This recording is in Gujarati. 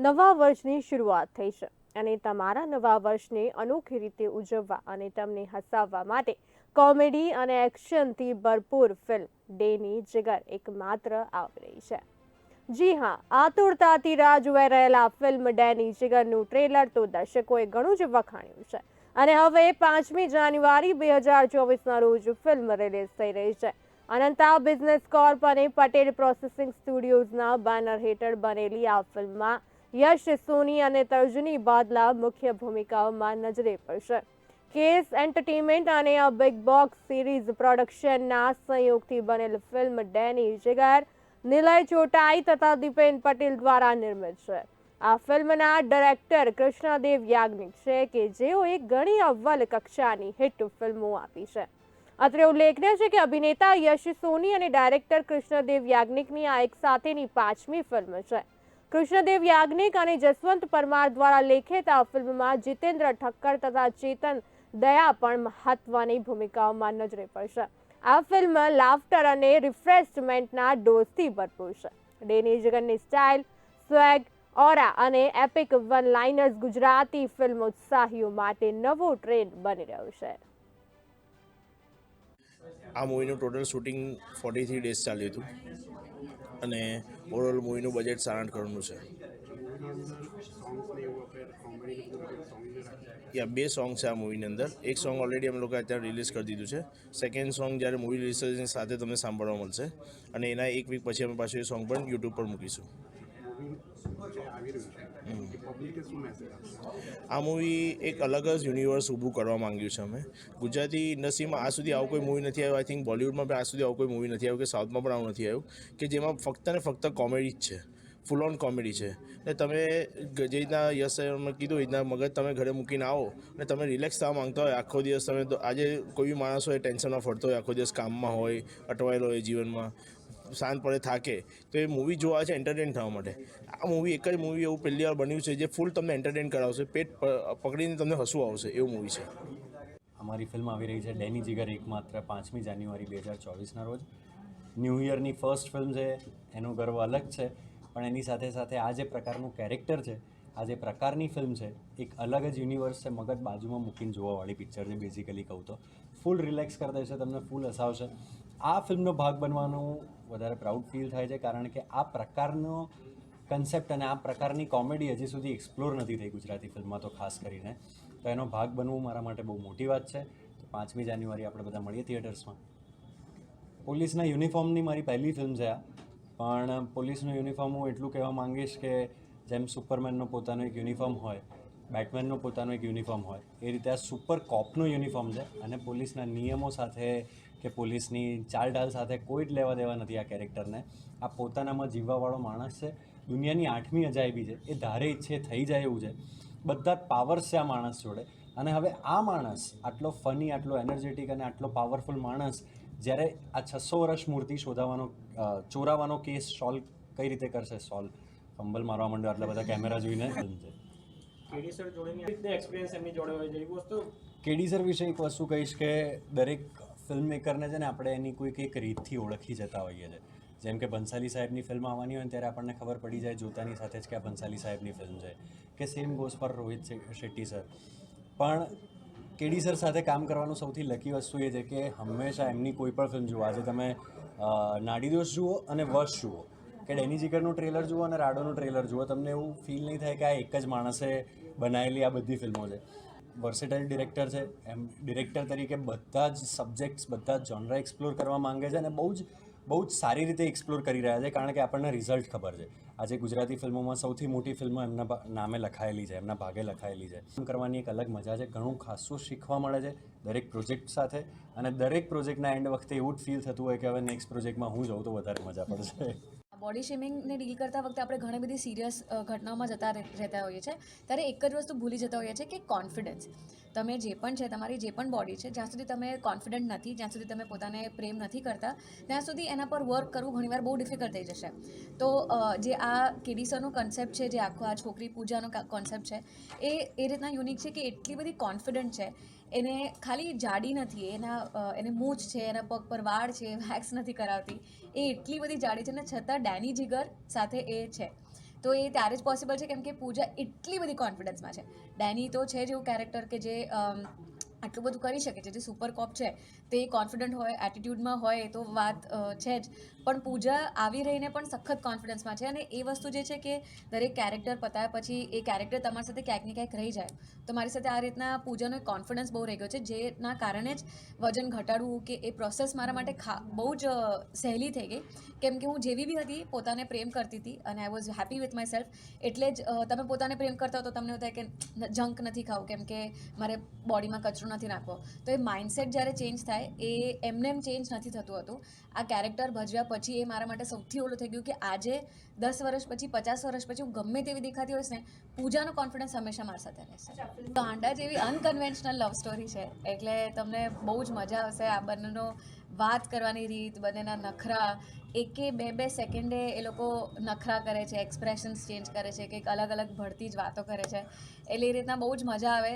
નવા વર્ષની શરૂઆત થઈ છે અને તમારા નવા વર્ષને અનોખી રીતે ઉજવવા અને તમને હસાવવા માટે કોમેડી અને એક્શનથી ભરપૂર ફિલ્મ ડેની જિગર એકમાત્ર આવી રહી છે. જી હા, આતુરતાથી રાહ જોવાઈ રહેલા ફિલ્મ ડેની જિગરનું ટ્રેલર તો દર્શકોએ ઘણું જ વખાણ્યું છે અને હવે પાંચમી જાન્યુઆરી બે હજાર ચોવીસના રોજ ફિલ્મ રિલીઝ થઈ રહી છે. અનંતા બિઝનેસ કોર્પ અને પટેલ પ્રોસેસિંગ સ્ટુડિયોઝના બેનર હેઠળ બનેલી આ ફિલ્મમાં યશ સોની અને તર્જની બાદલા મુખ્ય ભૂમિકાઓમાં નજરે પડશે. કેસ એન્ટરટેનમેન્ટ અને અ બિગ બોક્સ સિરીઝ પ્રોડક્શનના સંયોગથી બનેલ ફિલ્મ ડેની જિગર નિલય ચોટાઈ તથા દીપેન પટેલ દ્વારા નિર્મિત છે. આ ફિલ્મના ડાયરેક્ટર કૃષ્ણદેવ યાજ્ઞિક છે કે જેઓએ ઘણી અવ્વલ કક્ષાની હિટ ફિલ્મો આપી છે. અત્રે ઉલ્લેખનીય છે કે અભિનેતા યશ સોની અને ડાયરેક્ટર કૃષ્ણદેવ યાજ્ઞિકની આ એક સાથેની પાંચમી ફિલ્મ છે. કૃષ્ણદેવ યાજ્ઞિક અને જસવંત પરમાર દ્વારા લેખિત આ ફિલ્મમાં જીતેન્દ્ર ઠક્કર તથા ચેતન દયા પણ મહત્વની ભૂમિકાઓમાં નજરે પડશે. આ ફિલ્મ લાફ્ટર અને રિફ્રેશમેન્ટના ડોઝથી ભરપૂર છે. ડેની જગનની સ્ટાઇલ, સ્વેગ, ઓરા અને epic one liners Gujarati film ઉત્સાહીઓ માટે નવો ટ્રેન્ડ બની રહ્યો છે. આ મૂવીનું total shooting forty three days ચાલ્યું હતું. અને ઓવરઓલ મૂવીનું બજેટ સાડા આઠ કરોડનું છે. યા બે સોંગ છે આ મૂવીની અંદર. એક સોંગ ઓલરેડી અમે લોકો અત્યારે રિલીઝ કરી દીધું છે. સેકન્ડ સોંગ જ્યારે મૂવી રિલીઝ સાથે તમને સાંભળવા મળશે. અને એના એક વીક પછી અમે પાછું એ સોંગ પણ યુટ્યુબ પર મૂકીશું. આ મૂવી એક અલગ જ યુનિવર્સ ઊભું કરવા માંગ્યું છે અમે. ગુજરાતી ઇન્ડસ્ટ્રીમાં આ સુધી આવું કોઈ મૂવી નથી આવ્યું. આઈ થિંક બોલિવૂડમાં પણ આ સુધી આવું કોઈ મૂવી નથી આવ્યું કે સાઉથમાં પણ આવું નથી આવ્યું. કે જેમાં ફક્ત ને ફક્ત કોમેડી જ છે. ફૂલ ઓન કોમેડી છે. ને તમે જે રીતના યસ મેં કીધું, એ રીતના મગજ તમે ઘરે મૂકીને આવો અને તમે રિલેક્સ થવા માંગતા હોય, આખો દિવસ તમે તો આજે કોઈ બી માણસ હોય ટેન્શનમાં ફરતો હોય, આખો દિવસ કામમાં હોય, અટવાયેલો હોય જીવનમાં શાંત પડે થાકે, તો એ મૂવી જોવા છે એન્ટરટેન થવા માટે. આ મૂવી એક જ મૂવી એવું પહેલી વાર બન્યું છે જે ફૂલ તમને એન્ટરટેન કરાવશે, પેટ પકડીને તમને હસવું આવશે, એવું મૂવી છે. અમારી ફિલ્મ આવી રહી છે ડેની જીગર એકમાત્ર પાંચમી જાન્યુઆરી બે હજાર ચોવીસના રોજ. ન્યૂ યરની ફર્સ્ટ ફિલ્મ છે, એનો ગર્વ અલગ છે, પણ એની સાથે સાથે આ જે પ્રકારનું કેરેક્ટર છે, આ જે પ્રકારની ફિલ્મ છે, એક અલગ જ યુનિવર્સ છે મગજ બાજુમાં મૂકીને જોવાવાળી પિક્ચર છે બેઝિકલી કહું તો. ફૂલ રિલેક્સ કરી દેશે તમને ફૂલ હસાવશે. આ ફિલ્મનો ભાગ બનવાનું વધારે પ્રાઉડ ફીલ થાય છે કારણ કે આ પ્રકારનો કન્સેપ્ટ અને આ પ્રકારની કોમેડી હજી સુધી એક્સપ્લોર નથી થઈ ગુજરાતી ફિલ્મમાં તો ખાસ કરીને. તો એનો ભાગ બનવું મારા માટે બહુ મોટી વાત છે. તો પાંચમી જાન્યુઆરી આપણે બધા મળીએ થિયેટર્સમાં પોલીસના યુનિફોર્મની મારી પહેલી ફિલ્મ છે આ. પણ પોલીસનો યુનિફોર્મ હું એટલું કહેવા માંગીશ કે જેમ સુપરમેનનો પોતાનો એક યુનિફોર્મ હોય બેટમેનનો પોતાનો એક યુનિફોર્મ હોય, એ રીતે આ સુપર કોપનો યુનિફોર્મ છે અને પોલીસના નિયમો સાથે કે પોલીસની ચાલઢાલ સાથે કોઈ જ લેવા દેવા નથી આ કેરેક્ટરને. આ પોતાનામાં જીવવાવાળો માણસ છે. દુનિયાની આઠમી અજાયબી છે. એ ધારે ઈચ્છે થઈ જાય એવું છે. બધા જ પાવર્સ છે આ માણસ જોડે. અને હવે આ માણસ આટલો ફની આટલો એનર્જેટિક અને આટલો પાવરફુલ માણસ જ્યારે આ છસો વર્ષ મૂર્તિ શોધાવાનો ચોરાવાનો કેસ સોલ્વ કઈ રીતે કરશે? સોલ્વ ફંબલ મારવા માંડ્યો આટલા બધા કેમેરા જોઈને. છે કેડી સર જોડેની એક્સપિરિયન્સ એમની જોડે કેડી સર વિશે એક વસ્તુ કહીશ કે દરેક ફિલ્મ મેકરને છે ને આપણે એની કોઈક એક રીતથી ઓળખી જતા હોઈએ છીએ જેમ કે બંસાલી સાહેબની ફિલ્મ આવવાની હોય ત્યારે આપણને ખબર પડી જાય જોતાની સાથે જ કે આ બંસાલી સાહેબની ફિલ્મ છે. કે સેમ ગોઝ પર રોહિત શેટ્ટી સર પણ કેડી સર સાથે કામ કરવાનું સૌથી લકી વસ્તુ એ છે કે હંમેશા એમની કોઈ પણ ફિલ્મ જુઓ. આજે તમે નાડીદોષ જુઓ અને વશ જુઓ. કે ડેની જીગરનું ટ્રેલર જુઓ અને રાડોનું ટ્રેલર જુઓ. તમને એવું ફીલ નહીં થાય કે આ એક જ માણસે બનાવેલી આ બધી ફિલ્મો છે. વર્સેટાઇલ ડિરેક્ટર છે. એમ ડિરેક્ટર તરીકે બધા જ સબ્જેક્ટ્સ બધા જ જોનરા એક્સપ્લોર કરવા માંગે છે અને બહુ જ બહુ જ સારી રીતે એક્સપ્લોર કરી રહ્યા છે કારણ કે આપણને રિઝલ્ટ ખબર છે. આજે ગુજરાતી ફિલ્મોમાં સૌથી મોટી ફિલ્મો એમના નામે લખાયેલી છે, એમના ભાગે લખાયેલી છે. કામ કરવાની એક અલગ મજા છે. ઘણું ખાસું શીખવા મળે છે દરેક પ્રોજેક્ટ સાથે અને દરેક પ્રોજેક્ટના એન્ડ વખતે એવું જ ફીલ થતું હોય કે હવે નેક્સ્ટ પ્રોજેક્ટમાં હું જાઉં તો વધારે મજા પડશે. બોડી શેમિંગને ડીલ કરતા વખતે આપણે ઘણી બધી સિરિયસ ઘટનાઓમાં જતા રહે- રહેતા હોઈએ છીએ ત્યારે એક જ વસ્તુ ભૂલી જતા હોઈએ છીએ કે કોન્ફિડન્સ તમે જે પણ છે, તમારી જે પણ બોડી છે, જ્યાં સુધી તમે કોન્ફિડન્ટ નથી, જ્યાં સુધી તમે પોતાને પ્રેમ નથી કરતા, ત્યાં સુધી એના પર વર્ક કરવું ઘણીવાર બહુ ડિફિકલ્ટ થઈ જશે. તો જે આ કેડીસરનો કન્સેપ્ટ છે, જે આખો આ છોકરી પૂજાનો કોન્સેપ્ટ છે, એ એ રીતના યુનિક છે કે એટલી બધી કોન્ફિડન્ટ છે, એને ખાલી જાડી નથી, એના એને મૂછ છે, એના પગ પર વાળ છે વેક્સ નથી કરાવતી, એ એટલી બધી જાડી છે ને છતાં ડેની જીગર સાથે એ છે. તો એ ત્યારે જ પોસિબલ છે કેમ કે પૂજા એટલી બધી કોન્ફિડન્સમાં છે. ડેની તો છે જ એવું કેરેક્ટર કે જે આટલું બધું કરી શકે છે જે સુપર કોપ છે, તે કોન્ફિડન્ટ હોય એટીટ્યૂડમાં હોય તો વાત છે જ. પણ પૂજા આવી રહીને પણ સખત કોન્ફિડન્સમાં છે. અને એ વસ્તુ જે છે કે દરેક કેરેક્ટર પતાયા પછી એ કેરેક્ટર તમારી સાથે ક્યાંક ને ક્યાંક રહી જાય. તો મારી સાથે આ રીતના પૂજાનો કોન્ફિડન્સ બહુ રહી ગયો છે, જેના કારણે જ વજન ઘટાડવું કે એ પ્રોસેસ મારા માટે ખા, બહુ જ સહેલી થઈ ગઈ. કેમ કે હું જેવી બી હતી, પોતાને પ્રેમ કરતી હતી અને I was happy with myself એટલે જ તમે પોતાને પ્રેમ કરતા હો તો તમને એવું કે જંક નથી ખાવું. કેમ કે મારે બોડીમાં કચરો નથી નાખવો તો એ માઇન્ડસેટ જ્યારે ચેન્જ થાય એ એમને એમ ચેન્જ નથી થતું હતું. આ કેરેક્ટર ભજવ્યા પછી એ મારા માટે સૌથી ઓલું થઈ ગયું કે આજે દસ વર્ષ પછી પચાસ વર્ષ પછી હું ગમે તેવી દેખાતી હોઈશ ને પૂજાનો કોન્ફિડન્સ હંમેશા મારી સાથે રહેશે. કાંડા જેવી અનકન્વેન્શનલ લવ સ્ટોરી છે. એટલે તમને બહુ જ મજા આવશે આ બંનેનો વાત કરવાની રીત બંનેના નખરા. એકે બે બે સેકન્ડે એ લોકો નખરા કરે છે એક્સપ્રેશન્સ ચેન્જ કરે છે કંઈક અલગ અલગ ભળતી જ વાતો કરે છે. એટલે એ રીતના બહુ જ મજા આવે.